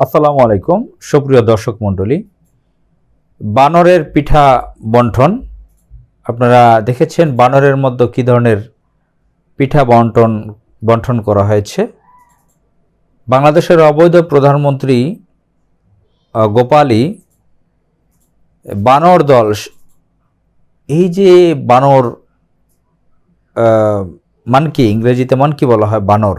আসসালামু আলাইকুম, সুপ্রিয় দর্শক মণ্ডলী। বানরের পিঠা বন্টন আপনারা দেখেছেন বানরের মধ্যে কী ধরনের পিঠা বন্টন বন্টন করা হয়েছে। বাংলাদেশের অবৈধ প্রধানমন্ত্রী গোপালী বানর দল, এই যে বানর মানকি, ইংরেজিতে মানকি বলা হয় বানর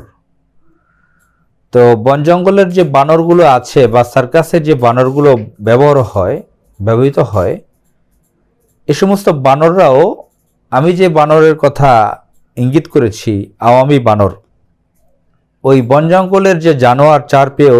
তো বন জঙ্গলের যে বানরগুলো আছে বা সার্কাসের যে বানরগুলো ব্যবহার হয়, ব্যবহৃত হয়, এ সমস্ত বানররাও আমি যে বানরের কথা ইঙ্গিত করেছি, আওয়ামী বানর, ওই বন জঙ্গলের যে জানোয়ার চার পেয়েও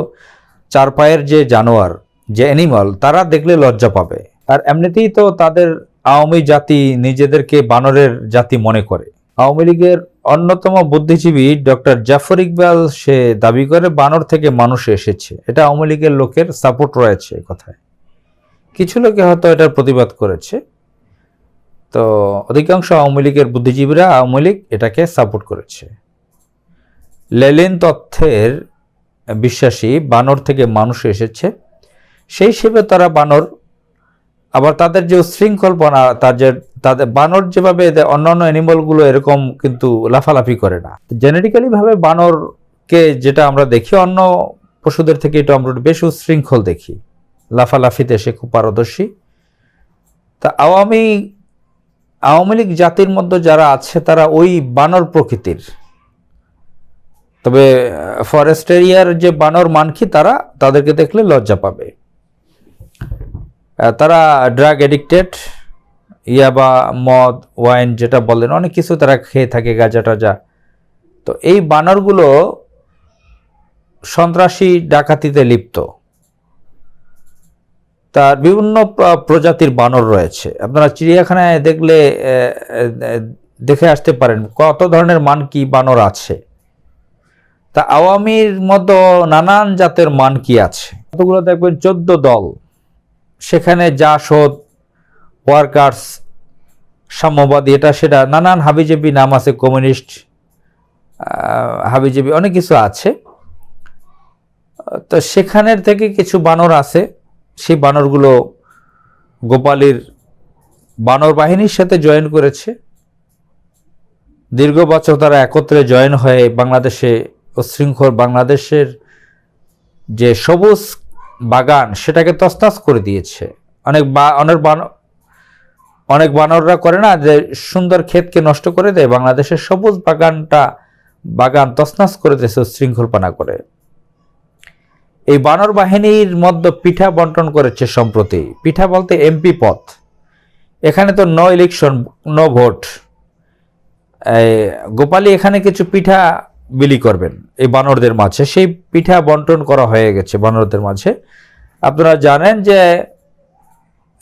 চার পায়ের যে জানোয়ার, যে অ্যানিমাল তারা দেখলে লজ্জা পাবে। আর এমনিতেই তো তাদের আওয়ামী জাতি নিজেদেরকে বানরের জাতি মনে করে। আওয়ামী লীগের অন্যতম বুদ্ধিজীবী ডক্টর জাফর ইকবাল সে দাবি করে বানর থেকে মানুষ এসেছে। এটা আওয়ামী লীগের লোকের সাপোর্ট রয়েছে কথায়। কিছু লোকে হয়তো এটার প্রতিবাদ করেছে। তো অধিকাংশ আওয়ামী লীগের বুদ্ধিজীবীরা আওয়ামী লীগ এটাকে সাপোর্ট করেছে। লেলিন তথ্যের বিশ্বাসী বানর থেকে মানুষ এসেছে। সেই হিসেবে তারা বানর আবার তাদের যে উশৃঙ্খলপনা তাদের তাদের বানর যেভাবে অন্যান্য অ্যানিমালগুলো এরকম কিন্তু লাফালাফি করে না। জেনেটিক্যালি ভাবে বানরকে যেটা আমরা দেখি, অন্য পশুদের থেকে এটা আমরা বেশ উশৃঙ্খল দেখি। লাফালাফিতে সে খুব পারদর্শী। তা আওয়ামী আওয়ামী লীগ জাতির মধ্যে যারা আছে, তারা ওই বানর প্রকৃতির। তবে ফরেস্ট এরিয়ার যে বানর মানকি তারা তাদেরকে দেখলে লজ্জা পাবে। তারা ড্রাগ এডিক্টেড ইয়াবা, মদ, ওয়াইন যেটা বলেন, অনেক কিছু তারা খেয়ে থাকে, গাঁজা টাজা। তো এই বানরগুলো সন্ত্রাসী ডাকাতিতে লিপ্ত। তার বিভিন্ন প্রজাতির বানর রয়েছে। আপনারা চিড়িয়াখানায় দেখলে দেখে আসতে পারেন কত ধরনের মানকি বানর আছে। তা আওয়ামীর মতো নানান জাতের মানকি আছে। কতগুলো দেখবেন? চোদ্দ দল। সেখানে যা জাসদ ওয়ার্কার্স, সাম্যবাদী, এটা সেটা, নানান হাবিজাবি নাম আছে, কমিউনিস্ট হাবিজাবি, অনেক কিছু আছে। তো সেখানের থেকে কিছু বানর আছে, সেই বানরগুলো গোপালীর বানর বাহিনীর সাথে জয়েন করেছে। দীর্ঘ বছর তারা একত্রে জয়েন হয়ে বাংলাদেশে উশৃঙ্খল বাংলাদেশের যে সবুজ বাগান সেটাকে তছনছ করে দিয়েছে। অনেক বা, অনেক অনেক বানররা করে না যে সুন্দর ক্ষেতকে নষ্ট করে দেয়, বাংলাদেশের সবুজ বাগানটা, বাগান তছনছ করে দিয়েছে উশৃঙ্খলপনা করে। এই বানর বাহিনীর মধ্যে পিঠা বন্টন করেছে সম্প্রতি। পিঠা বলতে এমপি পথ এখানে তো নো ইলেকশন নো ভোট গোপালী এখানে কিছু পিঠা বিলি করবেন। এই বানরদের মাঝে, সেই পিঠা বন্টন করা হয়ে গেছে বানরদের মাঝে। আপনারা জানেন যে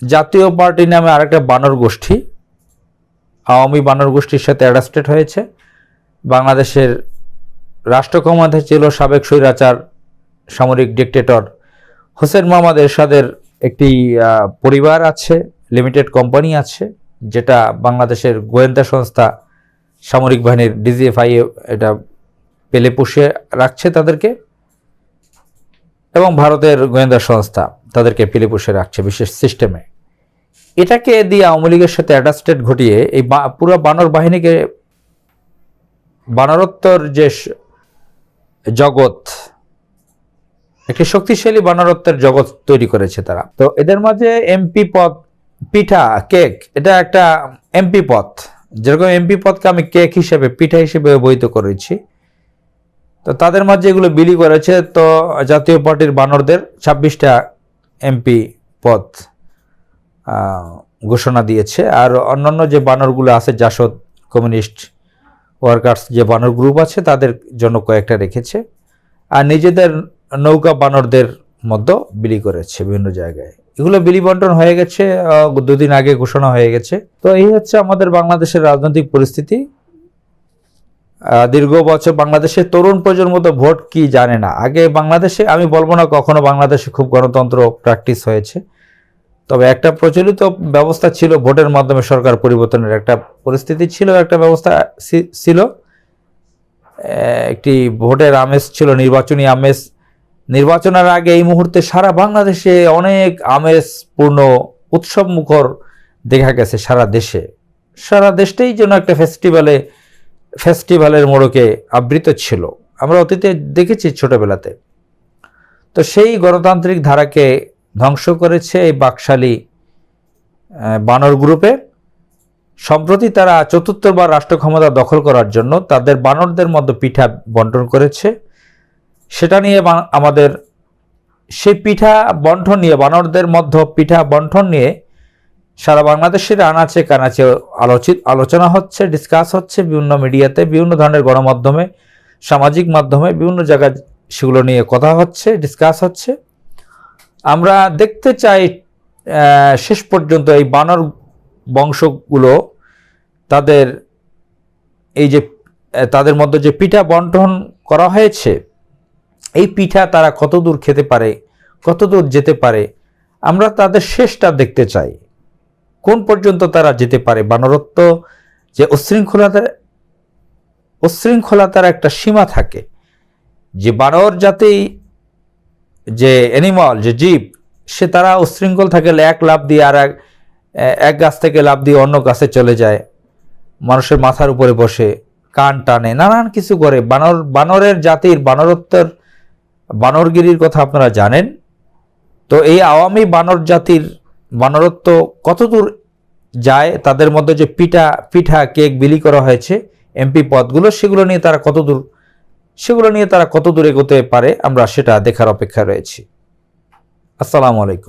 জাতীয় পার্টি নামে আরেকটা বানর গোষ্ঠী, আওয়ামী বানর গোষ্ঠীর সাথে অ্যাডাস্টেড হয়েছে। বাংলাদেশের রাষ্ট্রক্ষমতা ছিল সাবেক স্বৈরাচার সামরিক ডিকটেটর হোসেন মোহাম্মদ এরশাদের একটি পরিবার আছে, লিমিটেড কোম্পানি আছে, যেটা বাংলাদেশের গোয়েন্দা সংস্থা সামরিক বাহিনীর ডিজিএফআই এটা পেলে পুষিয়ে রাখছে তাদেরকে। এবং ভারতের গোয়েন্দা সংস্থা তাদেরকে পেলে পুষে রাখছে বিশেষ সিস্টেমে। এটাকে দিয়ে আওয়ামী লীগের সাথে অ্যাডাস্টেড ঘটিয়ে এই পুরো বানর বাহিনীকে বানরত্বর যে জগৎ, একটি শক্তিশালী বানরত্বের জগৎ তৈরি করেছে তারা। তো এদের মাঝে এমপি পদ, পিঠা, কেক, এটা একটা এমপি পথ যেরকম এমপি পথকে আমি কেক হিসেবে, পিঠা হিসেবে ব্যবহৃত করেছি। তো তাদের মাঝে এগুলো বিলি করেছে তো জাতীয় পার্টির বানরদের ছাব্বিশটা এমপি পদ ঘোষণা দিয়েছে। আর অন্যান্য যে বানরগুলো আছে, জাসদ, কমিউনিস্ট ওয়ার্কার্স যে বানর গ্রুপ আছে, তাদের জন্য কয়েকটা রেখেছে। আর নিজেদের নৌকা বানরদের মধ্যে বিলি করেছে বিভিন্ন জায়গায়। এগুলো বিলি বন্টন হয়ে গেছে দুদিন আগে ঘোষণা হয়ে গেছে। তো এই হচ্ছে আমাদের বাংলাদেশের রাজনৈতিক পরিস্থিতি। দীর্ঘ বছর বাংলাদেশের তরুণ প্রজন্ম তো ভোট কি জানে না? আগে বাংলাদেশে, আমি বলব না কখনো বাংলাদেশে খুব গণতন্ত্র প্র্যাকটিস হয়েছে। তবে একটা প্রচলিত ব্যবস্থা ছিল, ভোটের মাধ্যমে সরকার পরিবর্তনের একটা পরিস্থিতি ছিল, একটা ব্যবস্থা ছিল। একটি ভোটের আমেজ ছিল, নির্বাচনী আমেজ। নির্বাচনের আগে এই মুহূর্তে সারা বাংলাদেশে অনেক আমেজপূর্ণ উৎসব মুখর দেখা গেছে সারা দেশে। সারা দেশটাই যেন একটা ফেস্টিভ্যালে ফেস্টিভ্যালের মোড়কে আবৃত ছিল। আমরা অতীতে দেখেছি ছোটবেলাতে। তো সেই গণতান্ত্রিক ধারাকে ধ্বংস করেছে এই বাকশালী বানর গ্রুপে। সম্প্রতি তারা চতুর্থবার রাষ্ট্র ক্ষমতা দখল করার জন্য তাদের বানরদের মধ্যে পিঠা বন্টন করেছে। সেটা নিয়ে আমাদের সেই পিঠা বন্টন নিয়ে, বানরদের মধ্যে পিঠা বন্টন নিয়ে সারা বাংলাদেশের আনাচে কানাচে আলোচিত আলোচনা হচ্ছে ডিসকাস হচ্ছে বিভিন্ন মিডিয়াতে বিভিন্ন ধরনের গণমাধ্যমে, সামাজিক মাধ্যমে বিভিন্ন জায়গায় সেগুলো নিয়ে কথা হচ্ছে ডিসকাস হচ্ছে। আমরা দেখতে চাই শেষ পর্যন্ত এই বানর বংশগুলো তাদের এই যে, তাদের মধ্যে যে পিঠা বন্টন করা হয়েছে, এই পিঠা তারা কত দূর খেতে পারে কত দূর যেতে পারে, আমরা তাদের শেষটা দেখতে চাই। কোন পর্যন্ত তারা যেতে পারে? বানরত্ব যে উচ্ছৃঙ্খলতার উচ্ছৃঙ্খলতার একটা সীমা থাকে। যে বানর জাতি, যে অ্যানিমাল যে জীব, সে তারা উচ্ছৃঙ্খল থাকলে এক লাভ দিয়ে আর এক এক গাছ থেকে লাভ দিয়ে অন্য গাছে চলে যায়। মানুষের মাথার উপরে বসে, কান টানে, নানান কিছু করে। বানর, বানরের জাতির বানরত্বের, বানরগিরির কথা আপনারা জানেন। তো এই আওয়ামী বানর জাতির বানরত্ব কতদূর যায়? তাদের মধ্যে যে পিঠা পিঠা, কেক বিলি করা হয়েছে, এমপি পদগুলো, সেগুলো নিয়ে তারা কতদূর, সেগুলো নিয়ে তারা কত দূর এগোতে পারে, আমরা সেটা দেখার অপেক্ষা রয়েছি। আসসালামু আলাইকুম।